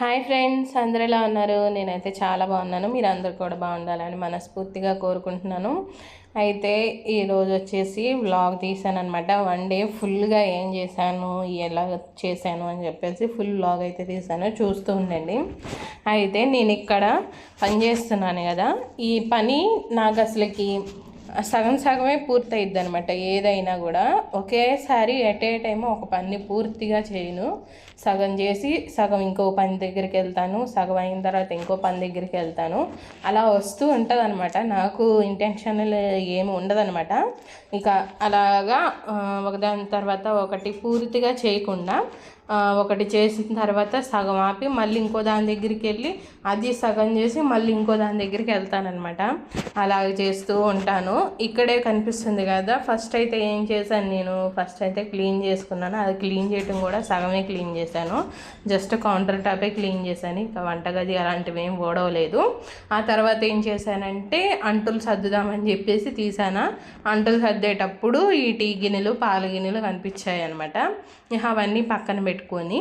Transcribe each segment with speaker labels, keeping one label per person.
Speaker 1: Hi friends అందరు ఎలా ఉన్నారు? నేనైతే చాలా బాగున్నాను. మీరు అందరు కూడా బాగుండాలని మనస్ఫూర్తిగా కోరుకుంటున్నాను. అయితే ఈరోజు వచ్చేసి వ్లాగ్ తీసాను అనమాట వన్ డే ఫుల్గా ఏం చేశాను ఎలా చేశాను అని చెప్పేసి ఫుల్ వ్లాగ్ అయితే తీసాను. చూస్తూ ఉండండి. అయితే నేను ఇక్కడ పని చేస్తున్నాను కదా. ఈ పని నాకు అసలుకి సగం సగమే పూర్తయిద్ది అనమాట ఏదైనా కూడా ఒకేసారి ఎట్ ఏ టైం ఒక పని పూర్తిగా చేయను. సగం చేసి సగం ఇంకో పని దగ్గరికి వెళ్తాను. సగం అయిన తర్వాత ఇంకో పని దగ్గరికి వెళ్తాను. అలా వస్తూ ఉంటుంది అనమాట నాకు ఇంటెన్షన్ ఏమి ఉండదనమాట ఇక అలాగా ఒకదాని తర్వాత ఒకటి పూర్తిగా చేయకుండా ఒకటి చేసిన తర్వాత సగం ఆపి మళ్ళీ ఇంకో దాని దగ్గరికి వెళ్ళి అది సగం చేసి మళ్ళీ ఇంకో దాని దగ్గరికి వెళ్తానమాట అలాగ చేస్తూ ఉంటాను. ఇక్కడే కనిపిస్తుంది కదా ఫస్ట్ అయితే ఏం చేశాను నేను? ఫస్ట్ అయితే క్లీన్ చేసుకున్నాను. అది క్లీన్ చేయటం కూడా సగమే క్లీన్ చేశాను. జస్ట్ కౌంటర్ టాపే క్లీన్ చేశాను. ఇంకా వంటగది అలాంటివి ఏం ఓడవలేదు. ఆ తర్వాత ఏం చేశానంటే అంటులు సర్దుదామని చెప్పేసి తీసాను అంటులు సర్దేటప్పుడు ఈ టీ గిన్నెలు పాల గిన్నెలు కనిపించాయి అనమాట అవన్నీ పక్కన పెట్టి పెట్టుకొని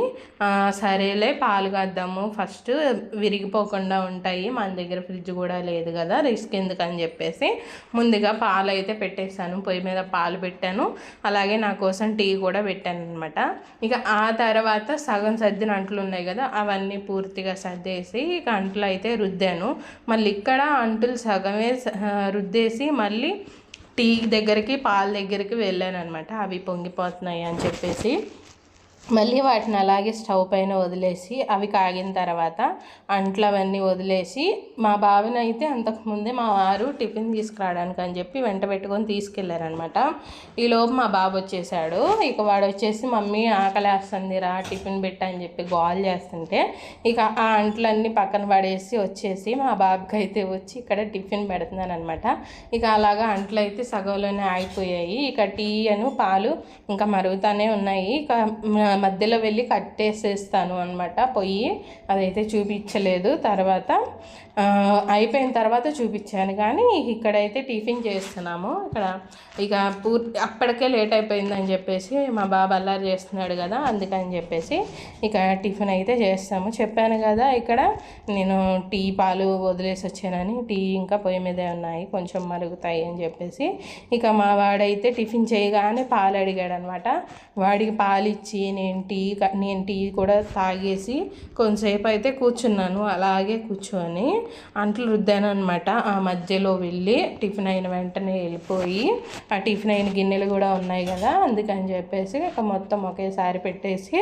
Speaker 1: సరేలే పాలు కాద్దాము. ఫస్ట్ విరిగిపోకుండా ఉంటాయి. మన దగ్గర ఫ్రిడ్జ్ కూడా లేదు కదా రిస్క్ ఎందుకని చెప్పేసి ముందుగా పాలు అయితే పెట్టేశాను. పొయ్యి మీద పాలు పెట్టాను. అలాగే నా కోసం టీ కూడా పెట్టాను అనమాట ఇక ఆ తర్వాత సగం సర్దిన అంట్లు ఉన్నాయి కదా అవన్నీ పూర్తిగా సర్దేసి ఇక అంట్లు అయితే రుద్దాను. మళ్ళీ ఇక్కడ అంటులు సగమే రుద్దేసి మళ్ళీ టీ దగ్గరికి పాల దగ్గరికి వెళ్ళాను అనమాట అవి పొంగిపోతున్నాయి అని చెప్పేసి. మళ్ళీ వాటిని అలాగే స్టవ్ పైన వదిలేసి అవి కాగిన తర్వాత అంట్లు అవన్నీ వదిలేసి మా బావినైతే అంతకుముందే మా వారు టిఫిన్ తీసుకురావడానికి అని చెప్పి వెంట పెట్టుకొని తీసుకెళ్ళారనమాట ఈలోపు మా బాబు వచ్చేసాడు. ఇక వాడు వచ్చేసి మమ్మీ ఆకలేస్తుంది రా టిఫిన్ పెట్టని చెప్పి గోల్ చేస్తుంటే ఇక ఆ అంట్లన్నీ పక్కన పడేసి వచ్చేసి మా బాబుకి అయితే వచ్చి ఇక్కడ టిఫిన్ పెడుతున్నాను అనమాట ఇక అలాగా అంట్లు అయితే సగంలోనే ఆగిపోయాయి. ఇక టీ అను పాలు ఇంకా మరుగుతానే ఉన్నాయి. ఇక మధ్యలో వెళ్ళి కట్టేసేస్తాను అనమాట పొయ్యి అదైతే చూపించలేదు. తర్వాత అయిపోయిన తర్వాత చూపించాను. కానీ ఇక్కడైతే టిఫిన్ చేస్తున్నాము. ఇక్కడ ఇక పూర్తి అప్పటికే లేట్ అయిపోయిందని చెప్పేసి మా బాబు అల్లారు చేస్తున్నాడు కదా అందుకని చెప్పేసి ఇక టిఫిన్ అయితే చేస్తాము. చెప్పాను కదా ఇక్కడ నేను టీ పాలు వదిలేసి వచ్చానని టీ ఇంకా పొయ్యి మీదే ఉన్నాయి కొంచెం మరుగుతాయి అని చెప్పేసి ఇక మా వాడైతే టిఫిన్ చేయగానే పాలు అడిగాడు అనమాట వాడికి పాలు ఇచ్చి నేను టీ నేను టీ కూడా తాగేసి కొంతసేపు అయితే కూర్చున్నాను. అలాగే కూర్చొని అంట్లు రుద్దాను అనమాట ఆ మధ్యలో వెళ్ళి టిఫిన్ అయిన వెంటనే వెళ్ళిపోయి ఆ టిఫిన్ అయిన గిన్నెలు కూడా ఉన్నాయి కదా అందుకని చెప్పేసి ఇక మొత్తం ఒకేసారి పెట్టేసి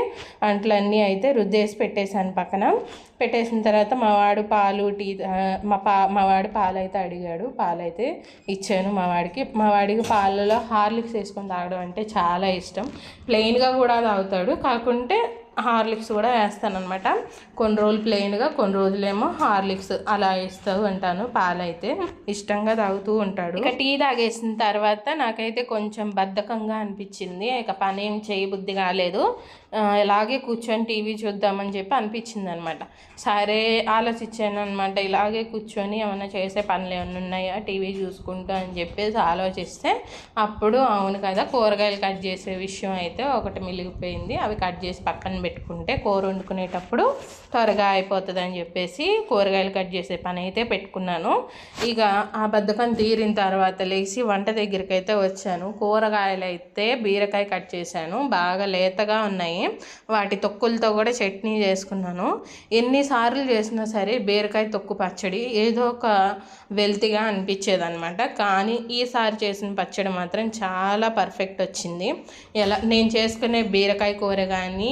Speaker 1: అంట్లన్నీ అయితే రుద్దేసి పెట్టేశాను పక్కన. పెట్టేసిన తర్వాత మా వాడు పాలు టీ మా పా మా వాడు పాలు అయితే అడిగాడు పాలు అయితే ఇచ్చాను మా వాడికి. మా వాడికి పాలలో హార్లిక్స్ వేసుకొని తాగడం అంటే చాలా ఇష్టం. ప్లెయిన్గా కూడా తాగుతాడు. కాకుంటే హార్లిక్స్ కూడా వేస్తానమాట కొన్ని రోజులు ప్లెయిన్గా కొన్ని రోజులేమో హార్లిక్స్ అలా వేస్తూ ఉంటాను పాలైతే. ఇష్టంగా తాగుతూ ఉంటాడు. ఇక టీ తాగేసిన తర్వాత నాకైతే కొంచెం బద్ధకంగా అనిపించింది. ఇక పని ఏం చేయబుద్ధి కాలేదు. ఇలాగే కూర్చొని టీవీ చూద్దామని చెప్పి అనిపించింది అనమాట సరే ఆలోచించాను అనమాట ఇలాగే కూర్చొని ఏమైనా చేసే పనులు ఏమైనా ఉన్నాయా? టీవీ చూసుకుంటూ అని చెప్పేసి ఆలోచిస్తే అప్పుడు అవును కదా కూరగాయలు కట్ చేసే విషయం అయితే ఒకటి మిలిగిపోయింది అవి కట్ చేసి పక్కన పెట్టుకుంటే కూర వండుకునేటప్పుడు త్వరగా అయిపోతుంది అని చెప్పేసి కూరగాయలు కట్ చేసే పని అయితే పెట్టుకున్నాను. ఇక ఆ బద్ధకం తీరిన తర్వాత లేచి వంట దగ్గరికి అయితే వచ్చాను. కూరగాయలు అయితే బీరకాయ కట్ చేశాను. బాగా లేతగా ఉన్నాయి. వాటి తొక్కులతో కూడా చట్నీ చేసుకున్నాను. ఎన్నిసార్లు చేసినా సరే బీరకాయ తొక్కు పచ్చడి ఏదో ఒక వెల్తిగా అనిపించేది అనమాట కానీ ఈసారి చేసిన పచ్చడి మాత్రం చాలా పర్ఫెక్ట్ వచ్చింది. ఎలా నేను చేసుకునే బీరకాయ కూర కానీ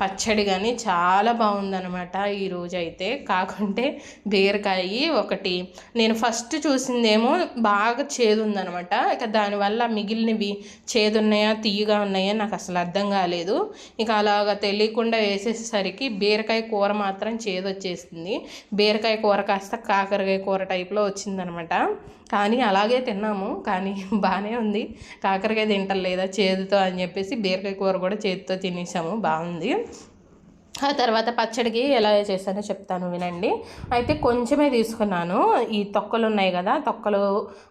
Speaker 1: పచ్చడి కానీ చాలా బాగుందనమాట ఈరోజు అయితే కాకుంటే బీరకాయ ఒకటి. నేను ఫస్ట్ చూసిందేమో బాగా చేదు ఉందనమాట ఇక దానివల్ల మిగిలినవి చేదున్నాయా తీయగా ఉన్నాయా నాకు అసలు అర్థం కాలేదు. ఇక అలాగ తెలియకుండా వేసేసరికి బీరకాయ కూర మాత్రం చేదు వచ్చేసింది బీరకాయ కూర కాస్త కాకరకాయ కూర టైప్లో వచ్చిందనమాట కానీ అలాగే తిన్నాము. కానీ బాగానే ఉంది. కాకరకాయ తింటలేదా చేదుతో అని చెప్పేసి బీరకాయ కూర కూడా చేతితో తినేసాము. బాగుంది. ఆ తర్వాత పచ్చడికి ఎలా చేశానో చెప్తాను వినండి. అయితే కొంచెమే తీసుకున్నాను. ఈ తొక్కలు ఉన్నాయి కదా తొక్కలు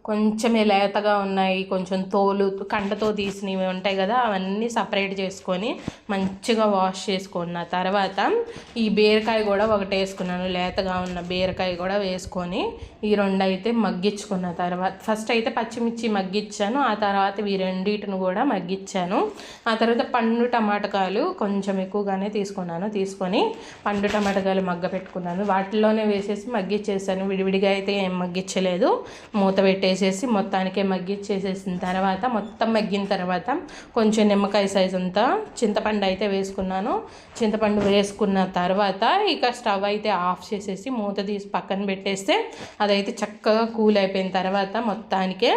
Speaker 1: కొంచెమే లేతగా ఉన్నాయి కొంచెం తోలు కండతో తీసినవి ఉంటాయి కదా అవన్నీ సపరేట్ చేసుకొని మంచిగా వాష్ చేసుకున్న తర్వాత ఈ బీరకాయ కూడా ఒకటి వేసుకున్నాను. లేతగా ఉన్న బీరకాయ కూడా వేసుకొని ఈ రెండు అయితే మగ్గించుకున్న తర్వాత ఫస్ట్ అయితే పచ్చిమిర్చి మగ్గించాను ఆ తర్వాత ఈ రెండింటిని కూడా మగ్గించాను. ఆ తర్వాత పండు టమాటకాయలు కొంచెం ఎక్కువగానే తీసుకున్నాను తీసుకొని పండు టమాటకాయలు మగ్గ పెట్టుకున్నాను. వాటిలోనే వేసేసి మగ్గిచ్చేసాను. విడివిడిగా అయితే ఏం మగ్గించలేదు మూత పెట్టేసేసి మొత్తానికే మగ్గిచ్చేసేసిన తర్వాత మొత్తం మగ్గిన తర్వాత కొంచెం నిమ్మకాయ సైజ్ అంతా చింతపండు అయితే వేసుకున్నాను. చింతపండు వేసుకున్న తర్వాత ఇక స్టవ్ అయితే ఆఫ్ చేసేసి మూత తీసి పక్కన పెట్టేస్తే అదైతే చక్కగా కూల్ అయిపోయిన తర్వాత మొత్తానికే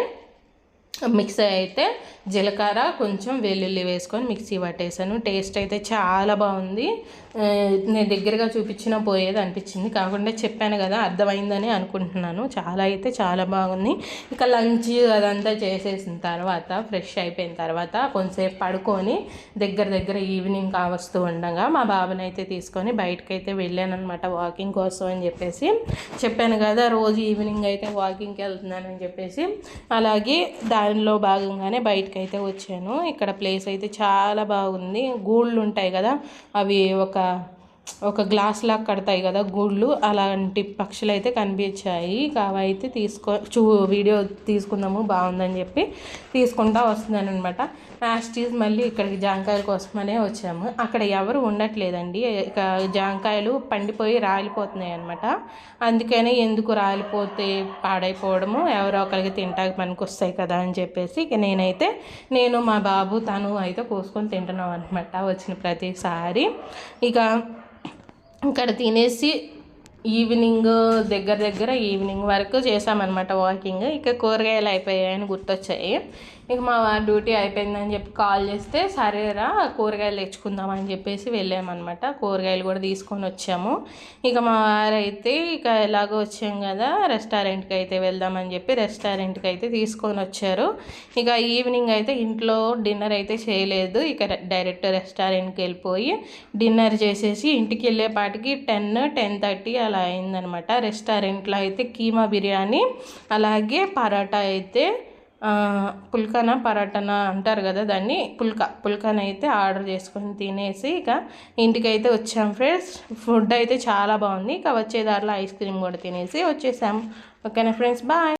Speaker 1: మిక్సీ అయితే జీలకర్ర కొంచెం వెల్లుల్లి వేసుకొని మిక్సీ పట్టేసాను టేస్ట్ అయితే చాలా బాగుంది. నేను దగ్గరగా చూపించిన పోయేది అనిపించింది. కాకుండా చెప్పాను కదా అర్థమైందని అనుకుంటున్నాను. చాలా అయితే చాలా బాగుంది. ఇక లంచ్ అదంతా చేసేసిన తర్వాత ఫ్రెష్ అయిపోయిన తర్వాత కొంతసేపు పడుకొని దగ్గర దగ్గర ఈవినింగ్ కావస్తూ ఉండగా మా బాబుని అయితే తీసుకొని బయటకైతే వెళ్ళాను అనమాట వాకింగ్ కోసం అని చెప్పేసి. చెప్పాను కదా రోజు ఈవినింగ్ అయితే వాకింగ్కి వెళ్తున్నానని చెప్పేసి. అలాగే దానిలో భాగంగానే బయటకు అయితే వచ్చాను. ఇక్కడ ప్లేస్ అయితే చాలా బాగుంది. గూళ్ళు ఉంటాయి కదా అవి ఒక ఒక గ్లాస్ లాగా కడతాయి కదా గూళ్ళు అలాంటి పక్షులు అయితే కనిపించాయి. కావైతే తీసుకో చూ వీడియో తీసుకుందాము బాగుందని చెప్పి తీసుకుంటా వస్తున్నాను అనమాట యాస్టీస్ మళ్ళీ ఇక్కడికి జాంకాయల కోసమనే వచ్చాము. అక్కడ ఎవరు ఉండట్లేదండి. ఇక జాంకాయలు పండిపోయి రాలిపోతున్నాయి అనమాట అందుకనే ఎందుకు రాలిపోతే పాడైపోవడము ఎవరో ఒకరికి తింటాకి పనికి వస్తాయి కదా అని చెప్పేసి ఇక నేనైతే నేను మా బాబు తను అయితే కోసుకొని తింటున్నాం అనమాట వచ్చిన ప్రతిసారి. ఇక ఇక్కడ తినేసి ఈవినింగ్ దగ్గర దగ్గర ఈవినింగ్ వరకు చేసామన్నమాట వాకింగ్. ఇక కూరగాయలు అయిపోయాయని గుర్తొచ్చాయి. ఇక మా డ్యూటీ అయిపోయిందని చెప్పి కాల్ చేస్తే సరేరా కూరగాయలు తెచ్చుకుందామని చెప్పేసి వెళ్ళామన్నమాట. కూరగాయలు కూడా తీసుకొని వచ్చాము. ఇక మా వారైతే ఇక ఎలాగో వచ్చాం కదా రెస్టారెంట్కి అయితే వెళ్దామని చెప్పి రెస్టారెంట్కి అయితే తీసుకొని వచ్చారు. ఇక ఈవినింగ్ అయితే ఇంట్లో డిన్నర్ అయితే చేయలేదు. ఇక డైరెక్ట్ రెస్టారెంట్కి వెళ్ళిపోయి డిన్నర్ చేసేసి ఇంటికి వెళ్ళేపాటికి టెన్ టెన్ థర్టీ అలా అలా అయిందనమాట. రెస్టారెంట్లో అయితే కీమా బిర్యానీ అలాగే పరాటా అయితే పుల్కాన పరాటన అంటారు కదా దాన్ని పుల్కా. పుల్కాన అయితే ఆర్డర్ చేసుకొని తినేసి ఇక ఇంటికైతే వచ్చాం ఫ్రెండ్స్. ఫుడ్ అయితే చాలా బాగుంది. ఇక వచ్చే దారిలో ఐస్ క్రీమ్ కూడా తినేసి వచ్చేసాం. ఓకేనా ఫ్రెండ్స్? బాయ్.